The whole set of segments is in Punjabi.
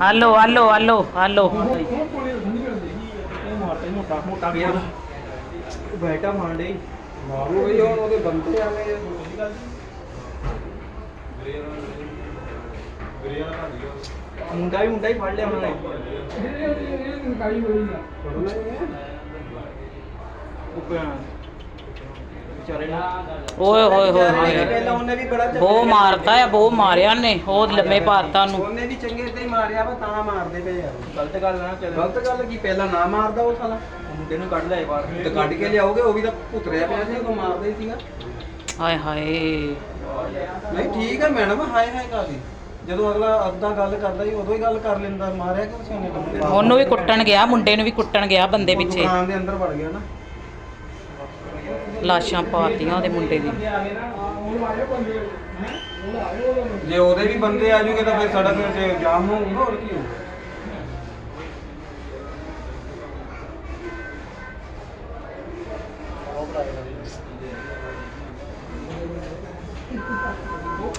ਹਾਲੋ ਹਾਲੋ ਹਾਲੋ ਹਾਲੋ ਬੈਠਾ ਮਾਂਡੇ ਮਾਰੂ ਬਈ ਉਹ ਉਹਦੇ ਬੰਦੇ ਆਵੇਂ ਮੁੰਡਾ ਵੀ ਮੁੰਡਾ ਹੀ ਫੜ ਲਿਆ ਉਹਨਾਂ ਨੇ ਵਿਚਾਰੇ ਨਾ ਓਏ ਹੋਏ ਹੋਏ। ਹੋਏ ਪਹਿਲਾਂ ਉਹਨੇ ਵੀ ਬੜਾ ਬਹੁ ਮਾਰਤਾ ਆ ਬਹੁ ਮਾਰਿਆ ਨੇ ਉਹ ਲੰਮੇ ਪਾਤਾ ਉਹਨੂੰ। ਉਹਨੇ ਵੀ ਚੰਗੇ ਤੇ ਹੀ ਮਾਰਿਆ ਵਾ ਤਾਂ ਮਾਰਦੇ ਪਏ ਯਾਰ। ਗਲਤ ਗੱਲ ਨਾ ਚੱਲ। ਗਲਤ ਗੱਲ ਕੀ ਪਹਿਲਾਂ ਨਾ ਮਾਰਦਾ ਉਹ ਸਾਲਾ। ਮੁੰਡੇ ਨੂੰ ਕੱਢ ਲਿਆ ਬਾਹਰ ਤੇ ਕੱਢ ਕੇ ਲਿਆਓਗੇ ਉਹ ਵੀ ਤਾਂ ਭੁਤਰਿਆ ਪਿਆ ਸੀ ਉਹ ਮਾਰਦਾ ਹੀ ਸੀਗਾ। ਹਾਏ ਹਾਏ। ਨਹੀਂ ਠੀਕ ਹੈ ਮੈਡਮ ਹਾਏ ਹਾਏ ਕਾਦੀ ਜਦੋਂ ਅਗਲਾ ਅੱਧਾ ਗੱਲ ਕਰਦਾ ਸੀ ਉਦੋਂ ਹੀ ਗੱਲ ਕਰ ਲੈਂਦਾ ਮਾਰਿਆ ਕਿਉਂ ਸੀ ਉਹਨੇ? ਬੰਦੇ ਨੂੰ? ਉਹਨੂੰ ਵੀ ਕੁੱਟਣ ਗਿਆ ਮੁੰਡੇ ਨੂੰ ਵੀ ਕੁੱਟਣ ਗਿਆ ਬੰਦੇ ਪਿੱਛੇ। ਦੁਕਾਨ ਦੇ ਅੰਦਰ ਵੜ ਗਿਆ ਨਾ। ਲਾਸ਼ਾਂ ਪਾਤੀਆਂ ਉਹਦੇ ਮੁੰਡੇ ਦੀ ਜੇ ਉਹਦੇ ਵੀ ਬੰਦੇ ਆ ਜੂਗੇ ਤਾਂ ਫਿਰ ਸੜਕ ਤੇ ਜਾਮ ਹੋਊਗਾ ਹੋਰ ਕੀ ਹੋਊ?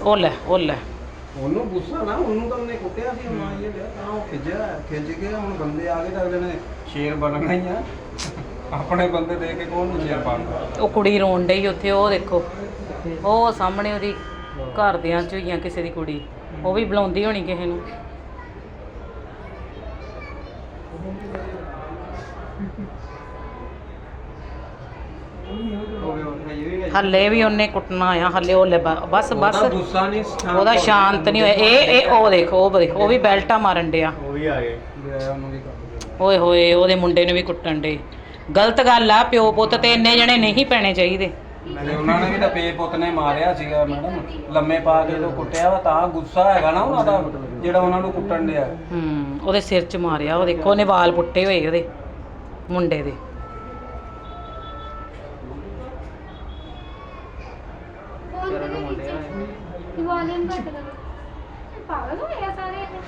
ਉਹ ਲੈ ਉਹ ਲੈ। ਉਹਨੂੰ ਗੁੱਸਾ ਨਾ ਉਹਨੂੰ ਤਾਂ ਉਹਨੇ ਕੁੱਟਿਆ ਸੀ ਹੁਣ ਲਿਆ ਤਾਂ ਉਹ ਖਿੱਜਿਆ ਖਿੱਚ ਕੇ ਹੁਣ ਬੰਦੇ ਆ ਗਏ ਤਾਂ ਅਗਲੇ ਨੇ ਸ਼ੇਰ ਬਣਨਾ ਹੀ ਆ ਆਪਣੇ ਬੰਦੇ ਦੇ ਕੇ ਕੌਣ ਨੂੰ ਸ਼ੇਰ ਬਣਦਾ ਉਹ ਕੁੜੀ ਰੋਣ ਡਈ ਉੱਥੇ ਉਹ ਦੇਖੋ। ਉਹ ਸਾਹਮਣੇ ਉਹਦੀ ਘਰ ਦਿਆਂ ਚ ਹੋਈਆਂ ਕਿਸੇ ਦੀ ਕੁੜੀ। ਉਹ ਵੀ ਬੁਲਾਉਂਦੀ ਹੋਣੀ ਕਿਸੇ ਨੂੰ। ਹੱਲੇ ਵੀ ਉਹਨੇ ਕੁੱਟਣਾ ਆ ਹੱਲੇ ਉਹ ਲੈ ਬ- ਬਸ ਬਸ। ਉਹਦਾ ਗੁੱਸਾ ਨਹੀਂ ਸ਼ਾਂਤ ਉਹਦਾ ਸ਼ਾਂਤ ਨਹੀਂ ਹੋਇਆ। ਇਹ ਇਹ ਉਹ ਦੇਖੋ ਉਹ ਦੇਖੋ ਉਹ ਵੀ ਬੈਲਟਾ ਮਾਰਨ ਡਿਆ। ਉਹ ਵੀ ਆ ਗਏ। ਗਿਆ ਉਹਨੂੰ ਵੀ ਕਰ ਓਏ ਹੋਏ ਉਹਦੇ ਮੁੰਡੇ ਨੂੰ ਵੀ ਕੁੱਟਣ ਡੇ ਗਲਤ ਗੱਲ ਆ ਪਿਓ ਪੁੱਤ ਤੇ ਇੰਨੇ ਜਣੇ ਨਹੀਂ ਪੈਣੇ ਚਾਹੀਦੇ। ਤੇ ਉਹਨਾਂ ਨੇ ਵੀ ਤਾਂ ਪੇ ਪੁੱਤ ਨੇ ਮਾਰਿਆ ਸੀਗਾ ਮੈਡਮ। ਲੰਮੇ ਪਾ ਕੇ ਜਦੋਂ ਕੁੱਟਿਆ ਵਾ ਤਾਂ ਗੁੱਸਾ ਹੈਗਾ ਨਾ ਉਹਨਾਂ ਦਾ ਜਿਹੜਾ ਉਹਨਾਂ ਨੂੰ ਕੁੱਟਣ ਡਿਆ। ਹੂੰ ਉਹਦੇ ਸਿਰ 'ਚ ਮਾਰਿਆ ਉਹ ਦੇਖੋ ਉਹਨੇ ਵਾਲ ਪੁੱਟੇ ਹੋਏ ਉਹਦੇ ਮੁੰਡੇ ਦੇ। ਵਾਲੀਅਮ ਘੱਟ ਕਰ ਪਾਗਲ ਹੋਏ ਆ ਸਾਰੇ ਇਹ?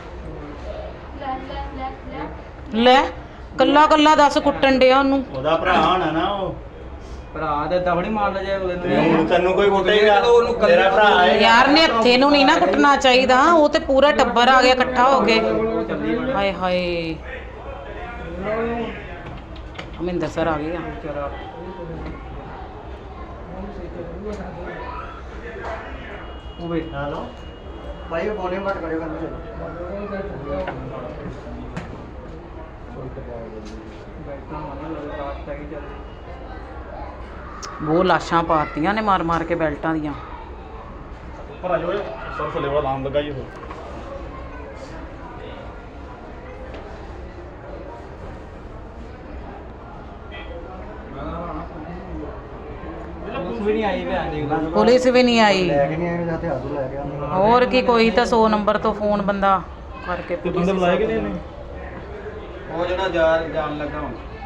ਲੈ ਲੈ ਲੈ ਲੈ। ਲੈ। ਕੱਲਾ ਕੱਲਾ ਦੱਸ ਕੁੱਟਣ ਡਿਆ ਉਹਨੂੰ। ਉਹਦਾ ਭਰਾ ਹੋਣਾ ਨਾ ਉਹ। ਭਰਾ ਦੇ ਦਵੜੀ ਮਾਰਦਾ ਜਾਏ ਉਹਦੇ ਤੇ ਹੁਣ ਤੈਨੂੰ ਕੋਈ ਕੁੱਟੇਗਾ? ਜਦੋਂ ਉਹਨੂੰ ਕੱਲੇ ਤੇਰਾ ਭਰਾ ਹੈ ਯਾਰ ਨੇ ਹੱਥੇ ਨੂੰ ਨਹੀਂ ਨਾ ਕੁੱਟਣਾ ਚਾਹੀਦਾ। ਉਹ ਤੇ ਪੂਰਾ ਟੱਬਰ ਆ ਗਿਆ ਇਕੱਠਾ ਹੋ ਕੇ। ਚੱਲੀ ਹਾਏ ਹਾਏ। ਅਮਿੰਦਰ ਸਰ ਆ ਗਏ ਆ। ਵਿਚਾਰਾ। ਉਹ ਵੇ ਹਲੋ। ਭਾਈ ਵੋਲੀਅਮ ਘੱਟ ਕਰਿਓ ਕਹਿੰਦੇ ਬਹੁਤ ਲਾਸ਼ਾਂ ਪਾਤੀਆਂ ਨੇ ਮਾਰ ਮਾਰ ਕੇ ਬੈਲਟਾਂ ਦੀਆਂ। ਭਰਾ ਜੋ ਸਰ ਫਲੇ ਵਾਲਾ ਨਾਮ ਲਗਾ ਹੀ ਹੋ ਉਸ ਵੀ ਨਹੀਂ ਆਈ ਲਾ ਪੁਲਿਸ ਵੀ ਨਹੀਂ ਆਈ। ਕੇ ਨਹੀਂ ਆਏ ਜਾਂਦੇ ਹੱਥੋਂ ਲੈ ਗਿਆ ਹੋਰ ਕੀ ਕੋਈ ਤਾਂ 100 ਨੰਬਰ ਤੋਂ ਫੋਨ ਬੰਦਾ ਕਰਕੇ ਪੁਲਿਸ ਬੰਦੇ ਬੁਲਾਏ ਕਿ ਨਹੀਂ ਇਹਨੇ? ਉਹ ਜਿਹੜਾ ਜਾਨ ਜਾਣ ਲੱਗਾ ਹੁਣ।